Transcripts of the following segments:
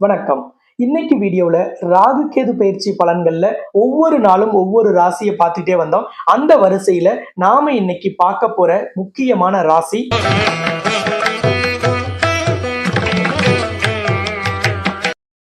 வணக்கம். இன்னைக்கு வீடியோவில் ராகு கேது பயிற்சி பலன்கள்ல ஒவ்வொரு நாளும் ஒவ்வொரு ராசியை பார்த்துட்டே வந்தோம். அந்த வரிசையில நாம இன்னைக்கு பார்க்க போற முக்கியமான ராசி.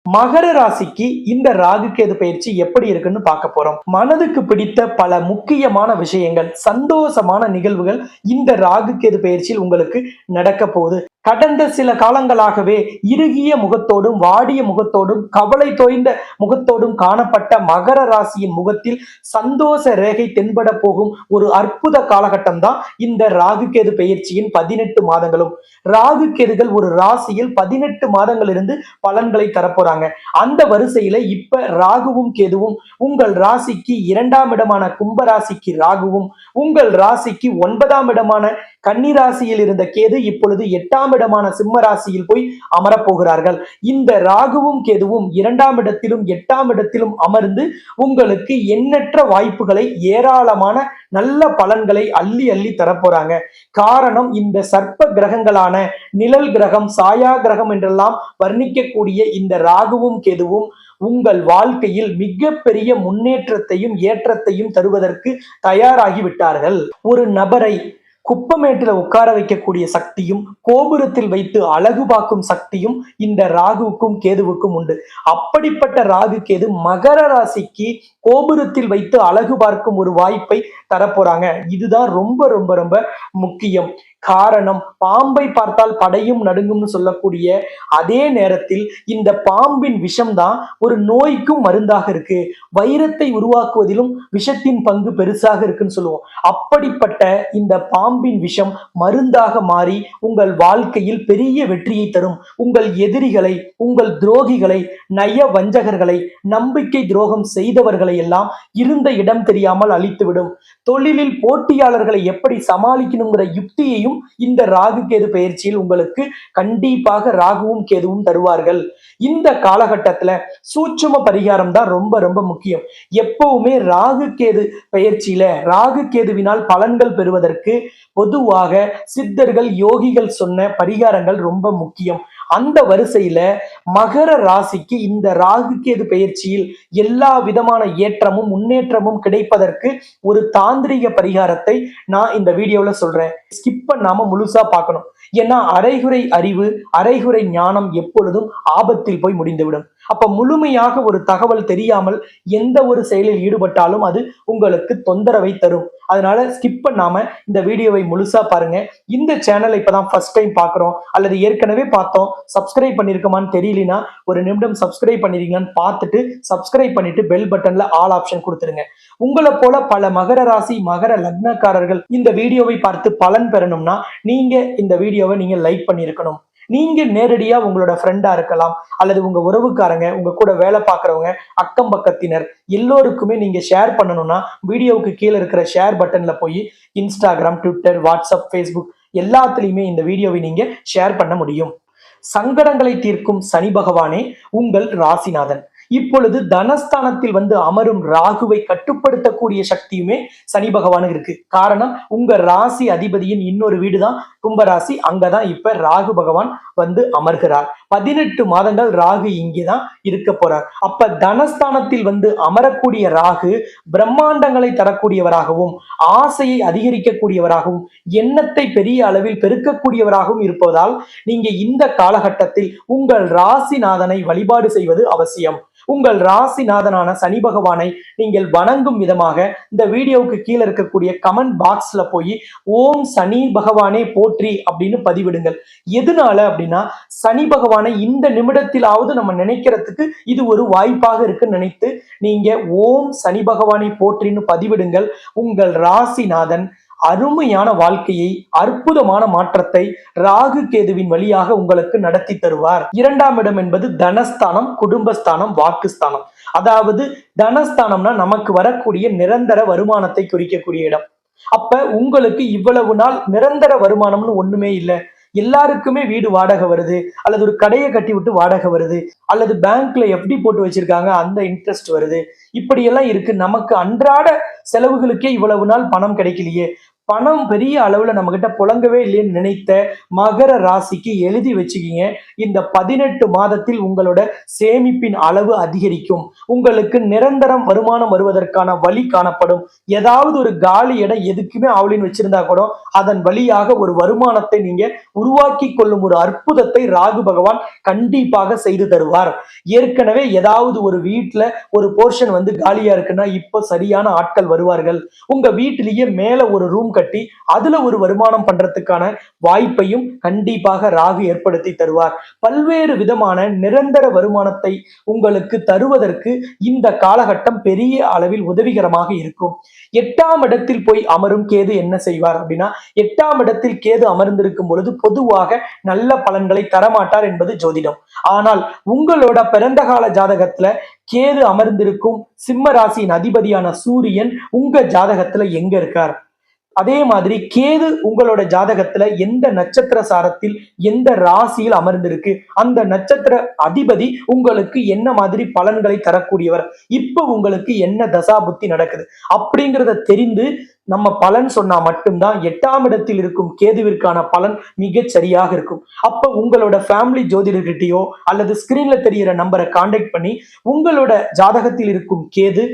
மகர ராசிக்கு இந்த ராகு கேது பயிற்சி எப்படி இருக்குன்னு பார்க்க போறோம். மனதுக்கு பிடித்த பல முக்கியமான விஷயங்கள் சந்தோஷமான நிகழ்வுகள் இந்த ராகு கேது பயிற்சியில் உங்களுக்கு நடக்க போகுது. கடந்த சில காலங்களாகவே இறுகிய முகத்தோடும் வாடிய முகத்தோடும் கவலை தோய்ந்த முகத்தோடும் காணப்பட்ட மகர ராசியின் முகத்தில் சந்தோஷ ரேகை தென்பட போகும் ஒரு அற்புத காலகட்டம் தான் இந்த ராகு கேது பயிற்சியின் பதினெட்டு மாதங்களும். ராகு கேதுகள் ஒரு ராசியில் பதினெட்டு மாதங்கள் இருந்து பலன்களை தரப்போறாங்க. அந்த வரிசையில இப்ப ராகுவும் கேதுவும் உங்கள் ராசிக்கு இரண்டாம் இடமான கும்ப ராசிக்கு ராகுவும் உங்கள் ராசிக்கு ஒன்பதாம் இடமான கன்னிராசியில் இருந்த கேது இப்பொழுது எட்டாம் இடமான சிம்ம ராசியில் போய் அமரப் போகிறார்கள். இந்த ராகுவும் கேதுவும் இரண்டாம் இடத்திலும் எட்டாம் இடத்திலும் அமர்ந்து உங்களுக்கு எண்ணற்ற வாய்ப்புகளை ஏராளமான நல்ல பலன்களை அள்ளி அள்ளி தரப்போறாங்க. காரணம் இந்த சர்ப்ப கிரகங்களான நிழல் கிரகம் சாயா கிரகம் என்றெல்லாம் வர்ணிக்கக்கூடிய இந்த ராகுவும் கேதுவும் உங்கள் வாழ்க்கையில் மிகப்பெரிய முன்னேற்றத்தையும் ஏற்றத்தையும் தருவதற்கு தயாராகி விட்டார்கள். ஒரு நபரை குப்பமேட்டில் உட்கார வைக்கக்கூடிய சக்தியும் கோபுரத்தில் வைத்து அழகு பார்க்கும் சக்தியும் இந்த ராகுவுக்கும் கேதுவுக்கும் உண்டு. அப்படிப்பட்ட ராகு கேது மகர ராசிக்கு கோபுரத்தில் வைத்து அழகு பார்க்கும் ஒரு வாய்ப்பை தரப்போறாங்க. இதுதான் ரொம்ப ரொம்ப ரொம்ப முக்கியம். காரணம் பாம்பை பார்த்தால் படையும் நடுங்கும்னு சொல்லக்கூடிய அதே நேரத்தில் இந்த பாம்பின் விஷம்தான் ஒரு நோய்க்கும் மருந்தாக இருக்கு. வைரத்தை உருவாக்குவதிலும் விஷத்தின் பங்கு பெருசாக இருக்குன்னு சொல்லுவோம். அப்படிப்பட்ட இந்த பாம்பின் விஷம் மருந்தாக மாறி உங்கள் வாழ்க்கையில் பெரிய வெற்றியை தரும். உங்கள் எதிரிகளை உங்கள் துரோகிகளை நய வஞ்சகர்களை நம்பிக்கை துரோகம் செய்தவர்களை எல்லாம் இருந்த இடம் தெரியாமல் அழித்துவிடும். தொழிலில் போட்டியாளர்களை எப்படி சமாளிக்கணுங்கிற யுக்தியையும் இந்த ராகு கேது பயிற்சியில் உங்களுக்கு கண்டிப்பாக ராகுவும் கேதுவும் தருவார்கள். இந்த காலகட்டத்துல சூட்சும பரிகாரம் தான் ரொம்ப ரொம்ப முக்கியம். எப்பவுமே ராகு கேது பயிற்சியில ராகு கேதுவினால் பலன்கள் பெறுவதற்கு பொதுவாக சித்தர்கள் யோகிகள் சொன்ன பரிகாரங்கள் ரொம்ப முக்கியம். அந்த வரிசையில மகர ராசிக்கு இந்த ராகு கேது பயிற்சியில் எல்லா விதமான ஏற்றமும் முன்னேற்றமும் கிடைப்பதற்கு ஒரு தாந்திரிக பரிகாரத்தை நான் இந்த வீடியோல சொல்றேன். ஸ்கிப் பண்ணாம முழுசா பார்க்கணும். ஏன்னா அரைகுறை அறிவு அரைகுறை ஞானம் எப்பொழுதும் ஆபத்தில் போய் முடிந்துவிடும். அப்ப முழுமையாக ஒரு தகவல் தெரியாமல் எந்த ஒரு செயலில் ஈடுபட்டாலும் அது உங்களுக்கு தொந்தரவை தரும். அதனால ஸ்கிப் பண்ணாம இந்த வீடியோவை முழுசா பாருங்க. இந்த சேனலை இப்பதான் ஃபர்ஸ்ட் டைம் பார்க்குறோம். அல்லது ஏற்கனவே பார்த்தோம். சப்ஸ்கிரைப் பண்ணிருக்கோமான்னு தெரியலனா ஒரு நிமிடம் சப்ஸ்கிரைப் பண்ணிருங்கன்னு பார்த்துட்டு சப்ஸ்கிரைப் பண்ணிட்டு பெல் பட்டன்ல ஆல் ஆப்ஷன் கொடுத்துருங்க. உங்களை போல பல மகர ராசி மகர லக்னக்காரர்கள் இந்த வீடியோவை பார்த்து பலன் பெறணும்னா நீங்க இந்த வீடியோவை நீங்க லைக் பண்ணியிருக்கணும் நீங்க நேரடியா உங்களோட ஃப்ரெண்டா இருக்கலாம் அல்லது உங்க உறவுக்காரங்க உங்க கூட வேலை பார்க்குறவங்க அக்கம் பக்கத்தினர் எல்லோருக்குமே நீங்க ஷேர் பண்ணணும்னா வீடியோவுக்கு கீழே இருக்கிற ஷேர் பட்டன்ல போய் இன்ஸ்டாகிராம் ட்விட்டர் வாட்ஸ்அப் ஃபேஸ்புக் எல்லாத்துலேயுமே இந்த வீடியோவை நீங்க ஷேர் பண்ண முடியும். சங்கடங்களை தீர்க்கும் சனி பகவானே உங்கள் ராசிநாதன். இப்பொழுது தனஸ்தானத்தில் வந்து அமரும் ராகுவை கட்டுப்படுத்தக்கூடிய சக்தியுமே சனி பகவானுக்கு இருக்கு. காரணம் உங்க ராசி அதிபதியின் இன்னொரு வீடு தான் கும்பராசி அங்கதான் இப்ப ராகு பகவான் வந்து அமர்கிறார். பதினெட்டு மாதங்கள் ராகு இங்கேதான் இருக்க போறார். அப்ப தனஸ்தானத்தில் வந்து அமரக்கூடிய ராகு பிரம்மாண்டங்களை தரக்கூடியவராகவும் ஆசையை அதிகரிக்கக்கூடியவராகவும் எண்ணத்தை பெரிய அளவில் பெருக்கக்கூடியவராகவும் இருப்பதால் நீங்க இந்த காலகட்டத்தில் உங்கள் ராசிநாதனை வழிபாடு செய்வது அவசியம். உங்கள் ராசிநாதனான சனி பகவானை நீங்கள் வணங்கும் விதமாக இந்த வீடியோவுக்கு கீழே இருக்கக்கூடிய கமெண்ட் பாக்ஸ்ல போய் ஓம் சனி பகவானே போற்றி அப்படின்னு பதிவிடுங்கள். எதனால அப்படின்னா சனி பகவான் இந்த நிமிடத்திலாவது நம்ம நினைக்கிறதுக்கு இது ஒரு வாய்ப்பாக இருக்குன்னு நினைத்து நீங்க ஓம் சனி பகவானை போற்றின்னு பதிவிடுங்கள். உங்கள் ராசிநாதன் அருமையான வாழ்க்கையை அற்புதமான மாற்றத்தை ராகு கேதுவின் வழியாக உங்களுக்கு நடத்தி தருவார். இரண்டாம் இடம் என்பது தனஸ்தானம் குடும்பஸ்தானம் வாக்குஸ்தானம். அதாவது தனஸ்தானம்னா நமக்கு வரக்கூடிய நிரந்தர வருமானத்தை குறிக்கக்கூடிய இடம். அப்ப உங்களுக்கு இவ்வளவு நாள் நிரந்தர வருமானம்னு ஒண்ணுமே இல்லை. எல்லாருக்குமே வீடு வாடகை வருது அல்லது ஒரு கடையை கட்டி விட்டு வாடகை வருது அல்லது பேங்க்ல எஃப்டி போட்டு வச்சிருக்காங்க அந்த இன்ட்ரெஸ்ட் வருது. இப்படியெல்லாம் இருக்கு. நமக்கு அன்றாட செலவுகளுக்கே இவ்வளவு நாள் பணம் கிடைக்கலையே. பணம் பெரிய அளவுல நம்ம கிட்ட புழங்கவே இல்லைன்னு நினைத்த மகர ராசிக்கு எழுதி வச்சுக்கிங்க. இந்த பதினெட்டு மாதத்தில் உங்களோட சேமிப்பின் அளவு அதிகரிக்கும். உங்களுக்கு நிரந்தரம் வருமானம் வருவதற்கான வழி காணப்படும். ஏதாவது ஒரு காலி இடம் எதுக்குமே அவளின்னு வச்சிருந்தா கூட அதன் வழியாக ஒரு வருமானத்தை நீங்க உருவாக்கி கொள்ளும் ஒரு அற்புதத்தை ராகு பகவான் கண்டிப்பாக செய்து தருவார். ஏற்கனவே ஏதாவது ஒரு வீட்டுல ஒரு போர்ஷன் வந்து காலியா இருக்குன்னா இப்போ சரியான ஆட்கள் வருவார்கள். உங்க வீட்டிலேயே மேல ஒரு ரூம் கட்டி அதுல ஒரு வருமானம் பண்றதுக்கான வாய்ப்பையும் கண்டிப்பாக ராகு ஏற்படுத்தி தருவார். பல்வேறு விதமான நிரந்தர வருமானத்தை உங்களுக்கு தருவதற்கு இந்த காலகட்டம் பெரிய அளவில் உதவிகரமாக இருக்கும். எட்டாம் இடத்தில் போய் அமரும் கேது என்ன செய்வார் அப்படின்னா எட்டாம் இடத்தில் கேது அமர்ந்திருக்கும் பொழுது பொதுவாக நல்ல பலன்களை தரமாட்டார் என்பது ஜோதிடம். ஆனால் உங்களோட பிறந்த கால ஜாதகத்துல கேது அமர்ந்திருக்கும் சிம்ம ராசியின் அதிபதியான சூரியன் உங்க ஜாதகத்துல எங்க இருக்கார்? அதே மாதிரி கேது உங்களோட ஜாதகத்துல எந்த நட்சத்திர சாரத்தில் எந்த ராசியில் அமர்ந்திருக்கு? அந்த நட்சத்திர அதிபதி உங்களுக்கு என்ன மாதிரி பலன்களை தரக்கூடியவர்? இப்ப உங்களுக்கு என்ன தசா புத்தி நடக்குது? அப்படிங்கிறத தெரிந்து நம்ம பலன் சொன்னா மட்டும்தான் எட்டாம் இடத்தில் இருக்கும் கேதுவிற்கான பலன் மிக சரியாக இருக்கும். அப்ப உங்களோட ஃபேமிலி ஜோதிடர்கிட்டயோ அல்லது ஸ்கிரீன்ல தெரியிற நம்பரை காண்டாக்ட் பண்ணி உங்களோட ஜாதகத்தில் இருக்கும் கேது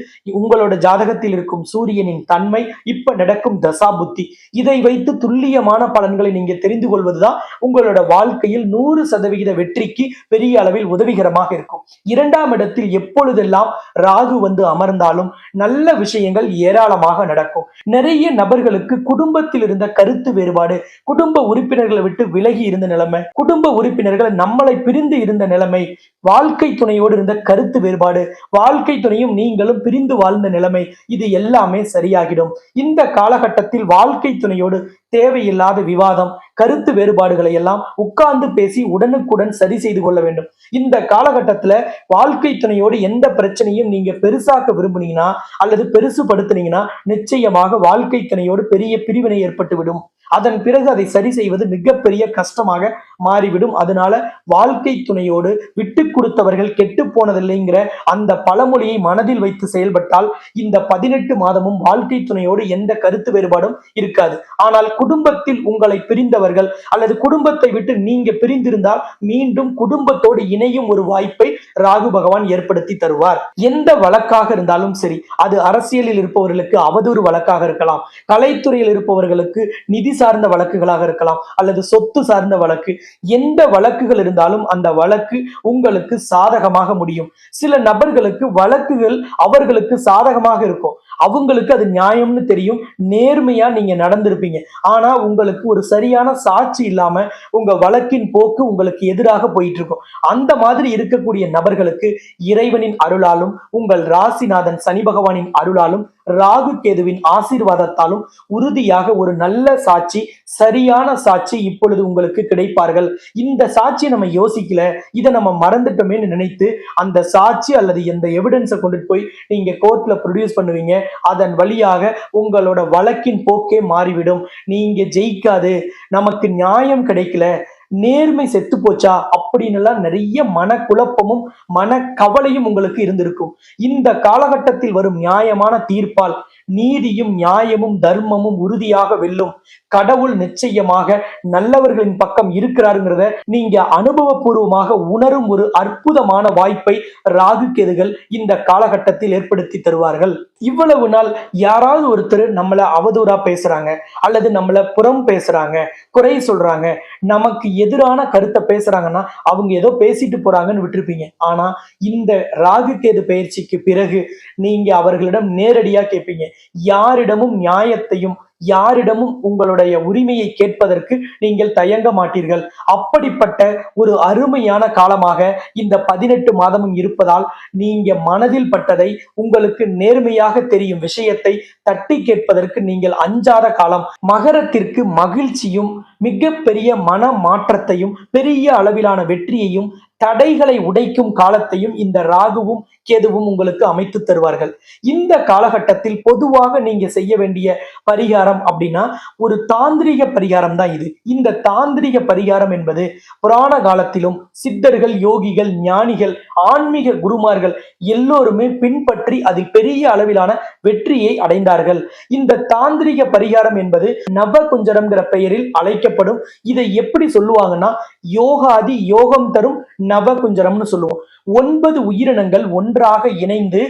உங்களோட ஜாதகத்தில் இருக்கும் சூரியனின் தன்மை இப்ப நடக்கும் தசா புத்தி. இதை வைத்து துல்லியமான பலன்களை நீங்க தெரிந்து கொள்வதுதான் உங்களோட வாழ்க்கையில் நூறு சதவிகித வெற்றிக்கு பெரிய அளவில் உதவிகரமாக இருக்கும். இரண்டாம் இடத்தில் எப்பொழுதெல்லாம் ராகு வந்து அமர்ந்தாலும் நல்ல விஷயங்கள் ஏராளமாக நடக்கும். நிறைய நபர்களுக்கு குடும்பத்தில் இருந்த கருத்து வேறுபாடு குடும்ப உறுப்பினர்களை விட்டு விலகி இருந்த நிலைமை குடும்ப உறுப்பினர்கள் நம்மளை பிரிந்து இருந்த நிலைமை வாழ்க்கை துணையோடு இருந்த கருத்து வேறுபாடு வாழ்க்கை துணையும் நீங்களும் பிரிந்து வாழ்ந்த நிலைமை இது எல்லாமே சரியாகிடும். இந்த காலகட்டத்தில் வாழ்க்கை துணையோடு தேவையில்லாத விவாதம் கருத்து வேறுபாடுகளை எல்லாம் உட்கார்ந்து பேசி உடனுக்குடன் சரி செய்து கொள்ள வேண்டும். இந்த காலகட்டத்துல வாழ்க்கை துணையோடு எந்த பிரச்சனையும் நீங்க பெருசாக்க விரும்புனீங்கன்னா அல்லது பெருசுபடுத்துனீங்கன்னா நிச்சயமாக வாழ்க்கை துணையோடு பெரிய பிரிவினை ஏற்பட்டு விடும் அதன் பிறகு அதை சரி செய்வது மிகப்பெரிய கஷ்டமாக மாறிவிடும். அதனால வாழ்க்கை துணையோடு விட்டு கொடுத்தவர்கள் கெட்டு போனதில்லைங்கிற அந்த பழமொழியை மனதில் வைத்து செயல்பட்டால் இந்த பதினெட்டு மாதமும் வாழ்க்கை துணையோடு எந்த கருத்து வேறுபாடும் இருக்காது. ஆனால் குடும்பத்தில் உங்களை பிரிந்தவர்கள் அல்லது குடும்பத்தை விட்டு நீங்க பிரிந்திருந்தால் மீண்டும் குடும்பத்தோடு இணையும் ஒரு வாய்ப்பை ராகு பகவான் ஏற்படுத்தி தருவார். எந்த வழக்காக இருந்தாலும் சரி அது அரசியலில் இருப்பவர்களுக்கு அவதூறு வழக்காக இருக்கலாம். கலைத்துறையில் இருப்பவர்களுக்கு நிதி சார்ந்த வழக்குகளாக இருக்கலாம் அல்லது சொத்து சார்ந்த வழக்கு. எந்த வழக்குகள் இருந்தாலும் அந்த வழக்கு உங்களுக்கு சாதகமாக முடியும். சில நபர்களுக்கு வழக்குகள் அவர்களுக்கு சாதகமாக இருக்கும். அவங்களுக்கு அது நியாயம்னு தெரியும். நேர்மையா நீங்க நடந்திருப்பீங்க. ஆனா உங்களுக்கு ஒரு சரியான சாட்சி இல்லாம உங்க வழக்கின் போக்கு உங்களுக்கு எதிராக போயிட்டு இருக்கும் அந்த மாதிரி இருக்கக்கூடிய நபர்களுக்கு இறைவனின் அருளாலும் உங்கள் ராசிநாதன் சனி பகவானின் அருளாலும் ராகு கேதுவின் ஆசீர்வாதத்தாலும் உறுதியாக ஒரு நல்ல சாட்சி சரியான சாட்சி இப்பொழுது உங்களுக்கு கிடைப்பார்கள். இந்த சாட்சியை நம்ம யோசிக்கல. இதை நம்ம மறந்துட்டோமேன்னு நினைத்து அந்த சாட்சி அல்லது எந்த எவிடன்ஸை கொண்டுட்டு போய் நீங்க கோர்ட்ல ப்ரொடியூஸ் பண்ணுவீங்க. அதன் வழியாக உங்களோட வழக்கின் போக்கே மாறிவிடும். நீங்க ஜெயிக்காது. நமக்கு நியாயம் கிடைக்கல. நேர்மை செத்து போச்சா அப்படின்னு எல்லாம் நிறைய மனக்குழப்பமும் மனக்கவலையும் உங்களுக்கு இருந்திருக்கும். இந்த காலகட்டத்தில் வரும் நியாயமான தீர்ப்பால் நீதியும் நியாயமும் தர்மமும் உறுதியாக வெல்லும். கடவுள் நிச்சயமாக நல்லவர்களின் பக்கம் இருக்கிறாருங்கிறத நீங்க அனுபவபூர்வமாக உணரும் ஒரு அற்புதமான வாய்ப்பை ராகு கேதுகள் இந்த காலகட்டத்தில் ஏற்படுத்தி தருவார்கள். இவ்வளவு நாள் யாராவது ஒருத்தர் நம்மளை அவதூறா பேசுறாங்க அல்லது நம்மளை புறம் பேசுறாங்க குறை சொல்றாங்க நமக்கு எதிரான கருத்தை பேசுறாங்கன்னா அவங்க ஏதோ பேசிட்டு போறாங்கன்னு விட்டுருப்பீங்க. ஆனா இந்த ராகு கேது பயிற்சிக்கு பிறகு நீங்க அவர்களிடம் நேரடியா கேட்பீங்க யாரிடமும் நியாயத்தையும் யாரிடமும் உங்களுடைய உரிமையை கேட்பதற்கு நீங்கள் தயங்க மாட்டீர்கள். அப்படிப்பட்ட ஒரு அருமையான காலமாக இந்த பதினெட்டு மாதமும் இருப்பதால் நீங்க மனதில் பட்டதை உங்களுக்கு நேர்மையாக தெரியும். விஷயத்தை தட்டி கேட்பதற்கு நீங்கள் அஞ்சாத காலம். மகரத்திற்கு மகிழ்ச்சியும் மிகப்பெரிய மன மாற்றத்தையும் பெரிய அளவிலான வெற்றியையும் தடைகளை உடைக்கும் காலத்தையும் இந்த ராகுவும் கேதுவும் உங்களுக்கு அமைத்து தருவார்கள். இந்த காலகட்டத்தில் பொதுவாக நீங்க செய்ய வேண்டிய பரிகாரம் அப்படின்னா ஒரு தாந்திரிக பரிகாரம் தான் இது. இந்த தாந்திரிக பரிகாரம் என்பது புராண காலத்திலும் சித்தர்கள் யோகிகள் ஞானிகள் ஆன்மீக குருமார்கள் எல்லோருமே பின்பற்றி அதில் பெரிய அளவிலான வெற்றியை அடைந்தார்கள். இந்த தாந்திரிக பரிகாரம் என்பது நவகுஞ்சரம்ங்கிற பெயரில் அழைக்கப்படும். இதை எப்படி சொல்லுவாங்கன்னா யோகாதி யோகம் தரும் நவகுஞ்சரம்னு சொல்லுவோம். ஒன்பது உயிரினங்கள் ஒன்றாக இணைந்து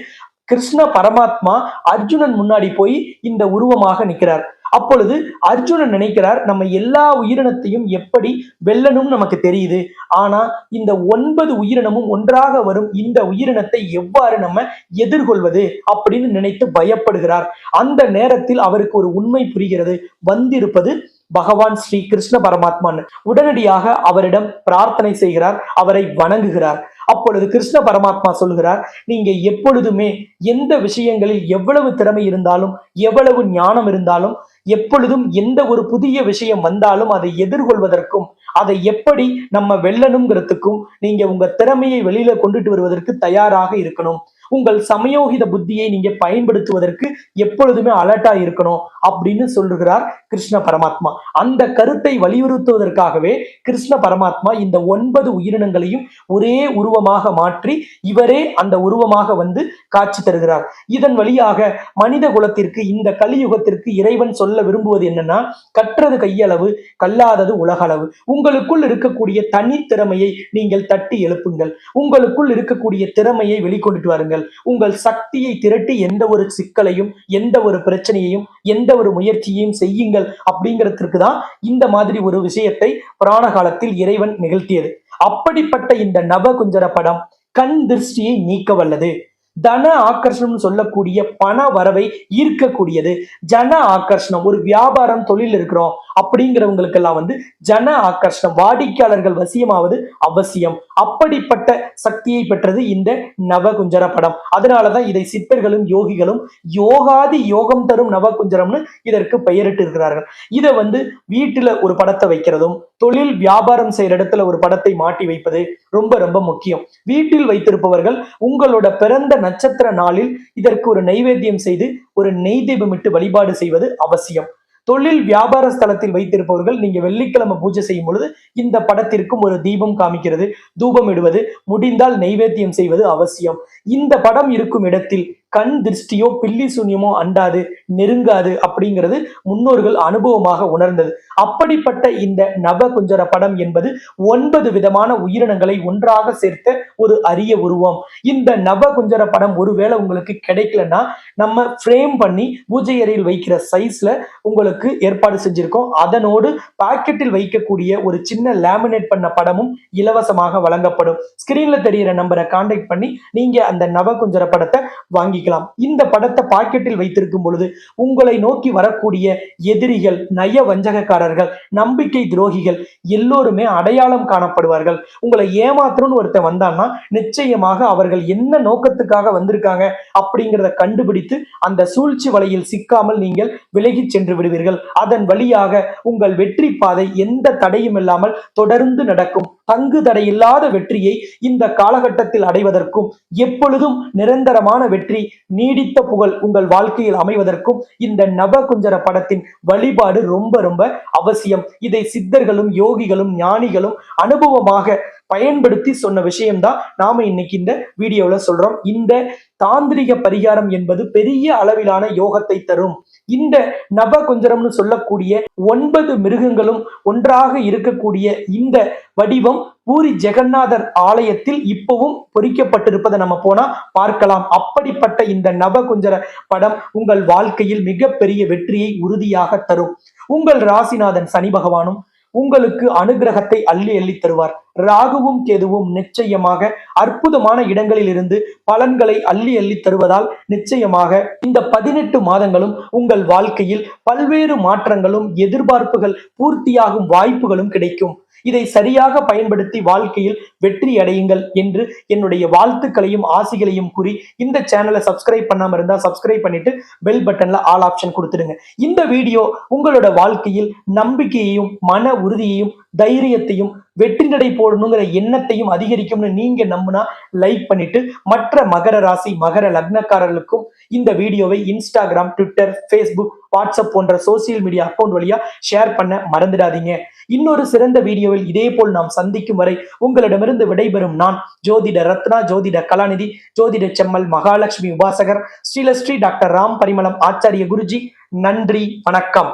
கிருஷ்ண பரமாத்மா அர்ஜுனன் முன்னாடி போய் இந்த உருவமாக நிற்கிறார். அப்பொழுது அர்ஜுனன் நினைக்கிறார் நம்ம எல்லா உயிரினத்தையும் எப்படி வெல்லணும் நமக்கு தெரியுது. ஆனா இந்த ஒன்பது உயிரினமும் ஒன்றாக வரும் இந்த உயிரினத்தை எவ்வாறு நம்ம எதிர்கொள்வது அப்படின்னு நினைத்து பயப்படுகிறார். அந்த நேரத்தில் அவருக்கு ஒரு உண்மை புரிகிறது. வந்திருப்பது பகவான் ஸ்ரீ கிருஷ்ண பரமாத்மான் உடனடியாக அவரிடம் பிரார்த்தனை செய்கிறார் அவரை வணங்குகிறார். அப்பொழுது கிருஷ்ண பரமாத்மா சொல்கிறார் நீங்க எப்பொழுதுமே எந்த விஷயங்களில் எவ்வளவு திறமை இருந்தாலும் எவ்வளவு ஞானம் இருந்தாலும் எப்பொழுதும் எந்த ஒரு புதிய விஷயம் வந்தாலும் அதை எதிர்கொள்வதற்கும் அதை எப்படி நம்ம வெல்லணுங்கிறதுக்கும் நீங்க உங்க திறமையை வெளியில கொண்டுட்டு வருவதற்கு தயாராக இருக்கணும். உங்கள் சமயோகித புத்தியை நீங்க பயன்படுத்துவதற்கு எப்பொழுதுமே அலர்ட்டா இருக்கணும் அப்படின்னு சொல்லுகிறார் கிருஷ்ண பரமாத்மா. அந்த கருத்தை வலியுறுத்துவதற்காகவே கிருஷ்ண பரமாத்மா இந்த ஒன்பது உயிரினங்களையும் ஒரே உருவமாக மாற்றி இவரே அந்த உருவமாக வந்து காட்சி தருகிறார். இதன் வழியாக மனித குலத்திற்கு இந்த கலியுகத்திற்கு இறைவன் சொல்ல விரும்புவது என்னன்னா கற்றது கையளவு கல்லாதது உலகளவு. உங்களுக்குள் இருக்கக்கூடிய தனித்திறமையை நீங்கள் தட்டி எழுப்புங்கள். உங்களுக்குள் இருக்கக்கூடிய திறமையை வெளிக்கொண்டுட்டு வாருங்கள். உங்கள் சக்தியை திரட்டி எந்த ஒரு சிக்கலையும் எந்த ஒரு பிரச்சனையையும் எந்த ஒரு முயற்சியையும் செய்யுங்கள் அப்படிங்கிறதுக்கு தான் இந்த மாதிரி ஒரு விஷயத்தை புராண காலத்தில் இறைவன் நிகழ்த்தியது. அப்படிப்பட்ட இந்த நவகுஞ்சர படம் கண் திருஷ்டியை நீக்க வல்லது. தன ஆக்கர்ஷணம் சொல்லக்கூடிய பண வரவை ஈர்க்கக்கூடியது. ஜன ஆக்கர்ஷணம் ஒரு வியாபாரம் தொழில் இருக்கிறோம் அப்படிங்கிறவங்களுக்கெல்லாம் வந்து ஜன ஆக்கர்ஷணம் வாடிக்கையாளர்கள் வசியமாவது அவசியம். அப்படிப்பட்ட சக்தியை பெற்றது இந்த நவகுஞ்சர படம். அதனாலதான் இதை சித்தர்களும் யோகிகளும் யோகாதி யோகம் தரும் நவகுஞ்சரம்னு இதற்கு பெயரிட்டு இருக்கிறார்கள் இதை வந்து வீட்டுல ஒரு படத்தை வைக்கிறதும் தொழில் வியாபாரம் செய்யற இடத்துல ஒரு படத்தை மாட்டி வைப்பது ரொம்ப ரொம்ப முக்கியம். வீட்டில் வைத்திருப்பவர்கள் உங்களோட பிறந்த நட்சத்திர நாளில் இதற்கு ஒரு நைவேத்தியம் செய்து ஒரு நெய் தீபமிட்டு வழிபாடு செய்வது அவசியம். தொழில் வியாபார ஸ்தலத்தில் வைத்திருப்பவர்கள் நீங்க வெள்ளிக்கிழமை பூஜை செய்யும் பொழுது இந்த படத்திற்கும் ஒரு தீபம் காமிக்கிறது தூபம் இடுவது முடிந்தால் நைவேத்தியம் செய்வது அவசியம். இந்த படம் இருக்கும் இடத்தில் கண் திருஷ்டியோ பில்லி சூன்யமோ அண்டாது நெருங்காது அப்படிங்கிறது முன்னோர்கள் அனுபவமாக உணர்ந்தது. அப்படிப்பட்ட இந்த நவகுஞ்சர படம் என்பது ஒன்பது விதமான உயிரினங்களை ஒன்றாக சேர்த்த ஒரு அரிய உருவம். இந்த நவகுஞ்சர படம் ஒருவேளை உங்களுக்கு கிடைக்கலன்னா நம்ம ஃப்ரேம் பண்ணி பூஜை அறையில் வைக்கிற சைஸ்ல உங்களுக்கு ஏற்பாடு செஞ்சிருக்கோம். அதனோடு பாக்கெட்டில் வைக்கக்கூடிய ஒரு சின்ன லேமினேட் பண்ண படமும் இலவசமாக வழங்கப்படும். ஸ்கிரீன்ல தெரியிற நம்பரை காண்டாக்ட் பண்ணி நீங்க அந்த நவகுஞ்சர படத்தை வாங்கி வாங்கிக்கலாம் இந்த படத்தை பாக்கெட்டில் வைத்திருக்கும் பொழுது உங்களை நோக்கி வரக்கூடிய எதிரிகள் நய வஞ்சகக்காரர்கள் நம்பிக்கை துரோகிகள் எல்லோருமே அடையாளம் காணப்படுவார்கள். உங்களை ஏமாத்தணும்னு ஒருத்தன் வந்தான்னா நிச்சயமாக அவர்கள் என்ன நோக்கத்துக்காக வந்திருக்காங்க அப்படிங்கிறத கண்டுபிடித்து அந்த சூழ்ச்சி வலையில் சிக்காமல் நீங்கள் விலகி சென்று விடுவீர்கள். அதன் வழியாக உங்கள் வெற்றி பாதை எந்த தடையும் இல்லாமல் தொடர்ந்து நடக்கும். தங்கு தடையில்லாத வெற்றியை இந்த காலகட்டத்தில் அடைவதற்கும் எப்பொழுதும் நிரந்தரமான வெற்றி நீடித்த புகழ் உங்கள் வாழ்க்கையில் அமைவதற்கும் இந்த நவகுஞ்சர படத்தின் வழிபாடு ரொம்ப ரொம்ப அவசியம். இதை சித்தர்களும் யோகிகளும் ஞானிகளும் அனுபவமாக பயன்படுத்தி சொன்ன விஷயம்தான் நாம இன்னைக்கு இந்த வீடியோல சொல்றோம். இந்த தாந்திரிக பரிகாரம் என்பது பெரிய அளவிலான யோகத்தை தரும். இந்த நவகுஞ்சரம்னு சொல்லக்கூடிய ஒன்பது மிருகங்களும் ஒன்றாக இருக்கக்கூடிய இந்த வடிவம் பூரி ஜெகநாதர் ஆலயத்தில் இப்பவும் பொறிக்கப்பட்டிருப்பதை நம்ம போனா பார்க்கலாம். அப்படிப்பட்ட இந்த நவகுஞ்சர படம் உங்கள் வாழ்க்கையில் மிகப்பெரிய வெற்றியை உறுதியாக தரும். உங்கள் ராசிநாதன் சனி பகவானும் உங்களுக்கு அனுகிரகத்தை அள்ளி அள்ளி தருவார். ராகுவும் கேதுவும் நிச்சயமாக அற்புதமான இடங்களில் இருந்து பலன்களை அள்ளி அள்ளி தருவதால் நிச்சயமாக இந்த பதினெட்டு மாதங்களும் உங்கள் வாழ்க்கையில் பல்வேறு மாற்றங்களும் எதிர்பார்ப்புகள் பூர்த்தியாகும் வாய்ப்புகளும் கிடைக்கும். இதை சரியாக பயன்படுத்தி வாழ்க்கையில் வெற்றி அடையுங்கள் என்று என்னுடைய வாழ்த்துக்களையும் ஆசிகளையும் கூறி இந்த சேனலை சப்ஸ்கிரைப் பண்ணாமல் இருந்தால் சப்ஸ்கிரைப் பண்ணிட்டு பெல் பட்டன்ல ஆல் ஆப்ஷன் கொடுத்துடுங்க. இந்த வீடியோ உங்களோட வாழ்க்கையில் நம்பிக்கையையும் மன உறுதியையும் தைரியத்தையும் வெற்றி நடை போடணுங்கிற எண்ணத்தையும் அதிகரிக்கும்னு நீங்க நம்பினா லைக் பண்ணிட்டு மற்ற மகர ராசி மகர லக்னக்காரர்களுக்கும் இந்த வீடியோவை இன்ஸ்டாகிராம் ட்விட்டர் ஃபேஸ்புக் வாட்ஸ்அப் போன்ற சோசியல் மீடியா அக்கௌண்ட் வழியா ஷேர் பண்ண மறந்துடாதீங்க. இன்னொரு சிறந்த வீடியோவில் இதே போல் நாம் சந்திக்கும் வரை உங்களிடமிருந்து விடைபெறும் நான் ஜோதிட ரத்னா ஜோதிட கலாநிதி ஜோதிட செம்மல் மகாலட்சுமி உபாசகர் ஸ்ரீலஸ்ரீ டாக்டர் ராம் பரிமளம் ஆச்சாரிய குருஜி. நன்றி வணக்கம்.